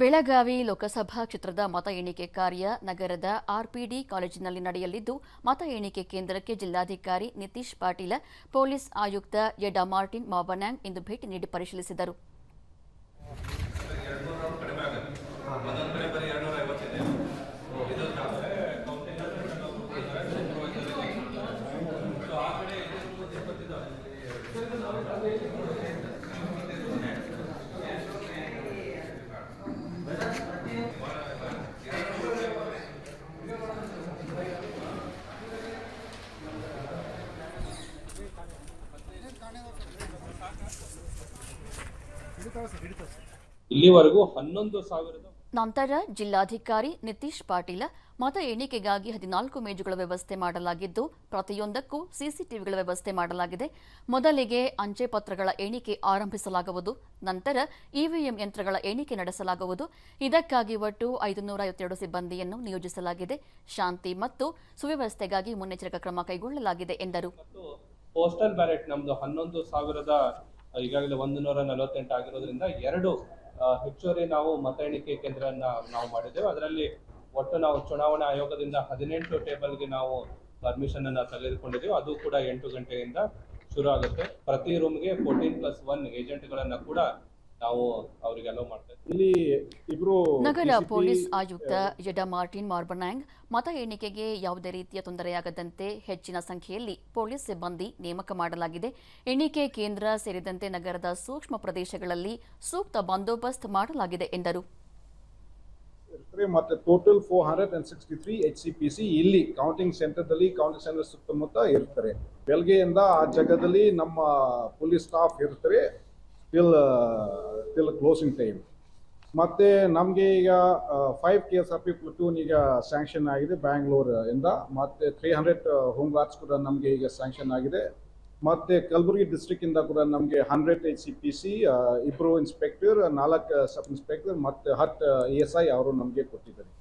ಬೆಳಗಾವಿ ಲೋಕಸಭಾ ಕ್ಷೇತ್ರದ ಮತ ಎಣಿಕೆ ಕಾರ್ಯ ನಗರದ ಆರ್ಪಿಡಿ ಕಾಲೇಜಿನಲ್ಲಿ ನಡೆಯಲಿದ್ದು, ಮತ ಎಣಿಕೆ ಕೇಂದ್ರಕ್ಕೆ ಜಿಲ್ಲಾಧಿಕಾರಿ ನಿತೀಶ್ ಪಾಟೀಲ, ಪೊಲೀಸ್ ಆಯುಕ್ತ ಯಡಾ ಮಾರ್ಟಿನ್ ಮಾಬನ್ಯಾಂಗ್ ಇಂದು ಭೇಟಿ ನೀಡಿ ಪರಿಶೀಲಿಸಿದರು. ಇಲ್ಲಿವರೆಗೂ ಹನ್ನೊಂದು ಸಾವಿರದ ನಂತರ ಜಿಲ್ಲಾಧಿಕಾರಿ ನಿತೀಶ್ ಪಾಟೀಲ ಮತ ಎಣಿಕೆಗಾಗಿ ಹದಿನಾಲ್ಕು ಮೇಜುಗಳ ವ್ಯವಸ್ಥೆ ಮಾಡಲಾಗಿದ್ದು ಪ್ರತಿಯೊಂದಕ್ಕೂ ಸಿಸಿಟಿವಿಗಳ ವ್ಯವಸ್ಥೆ ಮಾಡಲಾಗಿದೆ. ಮೊದಲಿಗೆ ಅಂಚೆ ಪತ್ರಗಳ ಎಣಿಕೆ ಆರಂಭಿಸಲಾಗುವುದು ನಂತರ ಇವಿಎಂ ಯಂತ್ರಗಳ ಎಣಿಕೆ ನಡೆಸಲಾಗುವುದು. ಇದಕ್ಕಾಗಿ ಒಟ್ಟು ಐದುನೂರ ಐವತ್ತೆರಡು ಸಿಬ್ಬಂದಿಯನ್ನು ನಿಯೋಜಿಸಲಾಗಿದೆ. ಶಾಂತಿ ಮತ್ತು ಸುವ್ಯವಸ್ಥೆಗಾಗಿ ಮುನ್ನೆಚ್ಚರಿಕಾ ಕ್ರಮ ಕೈಗೊಳ್ಳಲಾಗಿದೆ ಎಂದರು. ಈಗಾಗಲೇ ಒಂದು ನೂರ ನಲವತ್ತೆಂಟು ಆಗಿರೋದ್ರಿಂದ ಎರಡು ಹೆಚ್ಚುವರಿ ನಾವು ಮತ ಎಣಿಕೆ ಕೇಂದ್ರನ ನಾವು ಮಾಡಿದ್ದೇವೆ. ಅದರಲ್ಲಿ ಒಟ್ಟು ನಾವು ಚುನಾವಣಾ ಆಯೋಗದಿಂದ ಹದಿನೆಂಟು ಟೇಬಲ್ಗೆ ನಾವು ಪರ್ಮಿಷನ್ ಅನ್ನ ತೆಗೆದುಕೊಂಡಿದ್ದೀವಿ. ಅದು ಕೂಡ ಎಂಟು ಗಂಟೆಯಿಂದ ಶುರು ಆಗುತ್ತೆ. ಪ್ರತಿ ರೂಮ್ಗೆ ಫೋರ್ಟೀನ್ ಪ್ಲಸ್ ಒನ್ ಏಜೆಂಟ್ಗಳನ್ನ ಕೂಡ ನಾವು ಅವರಿಗೆ ಅಲೋ ಮಾಡ್ತಾ ಇಲ್ಲಿ ಇಬ್ರು ನಗರ ಪೊಲೀಸ್ ಆಯುಕ್ತ ಯಡಾ ಮಾರ್ಟಿನ್ ಮಾರ್ಬನಾಂಗ್ ಮತ ಎಣಿಕೆಗೆ ಯಾವುದೇ ರೀತಿಯ ತೊಂದರೆಯಾಗದಂತೆ ಹೆಚ್ಚಿನ ಸಂಖ್ಯೆಯಲ್ಲಿ ಪೊಲೀಸ್ ಸಿಬ್ಬಂದಿ ನೇಮಕ ಮಾಡಲಾಗಿದೆ. ಎಣಿಕೆ ಕೇಂದ್ರ ಸೇರಿದಂತೆ ನಗರದ ಸೂಕ್ಷ್ಮ ಪ್ರದೇಶಗಳಲ್ಲಿ ಸೂಕ್ತ ಬಂದೋಬಸ್ತ್ ಮಾಡಲಾಗಿದೆ ಎಂದರು. ಮತ್ತೆ total four hundred and sixty three H C P C ಇಲ್ಲಿ ಕೌಂಟಿಂಗ್ ಸೆಂಟರ್ದಲ್ಲಿ ಕೌಂಟಿಂಗ್ ಸೆಂಟರ್ ಸುತ್ತಮುತ್ತ ಇರ್ತಾರೆ. ಬೆಳಗ್ಗೆಯಿಂದ ಆ ಜಾಗದಲ್ಲಿ ನಮ್ಮ ಪೊಲೀಸ್ ಸ್ಟಾಫ್ ಇರ್ತಾರೆ. ಟಿಲ್ ಟಿಲ್ ಕ್ಲೋಸಿಂಗ್ ಟೈಮ್ ಮತ್ತೆ ನಮಗೆ ಈಗ five K S R P platoon ಈಗ ಸ್ಯಾಂಕ್ಷನ್ ಆಗಿದೆ ಬ್ಯಾಂಗ್ಳೂರ್ ಇಂದ ಮತ್ತೆ ತ್ರೀ ಹಂಡ್ರೆಡ್ ಹೋಮ್ ಗಾರ್ಡ್ಸ್ ಕೂಡ ನಮಗೆ ಈಗ ಸ್ಯಾಂಕ್ಷನ್ ಆಗಿದೆ. ಮತ್ತೆ ಕಲಬುರಗಿ ಡಿಸ್ಟ್ರಿಕ್ಟ್ ಇಂದ ಕೂಡ ನಮಗೆ hundred H C P C ಇಬ್ರು ಇನ್ಸ್ಪೆಕ್ಟರ್ ನಾಲ್ಕು ಸಬ್ ಇನ್ಸ್ಪೆಕ್ಟರ್ ಮತ್ತೆ ಹತ್ತು ಇ ಎಸ್ ಐ ಅವರು ನಮಗೆ ಕೊಟ್ಟಿದ್ದಾರೆ.